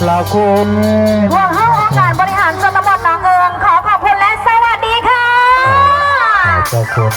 พราคุณพวเข้าองค์การบริหารส่วนตำบลหนองเอิงขอขอบคุณและสวัสดีค่ะ เจ้าคุณ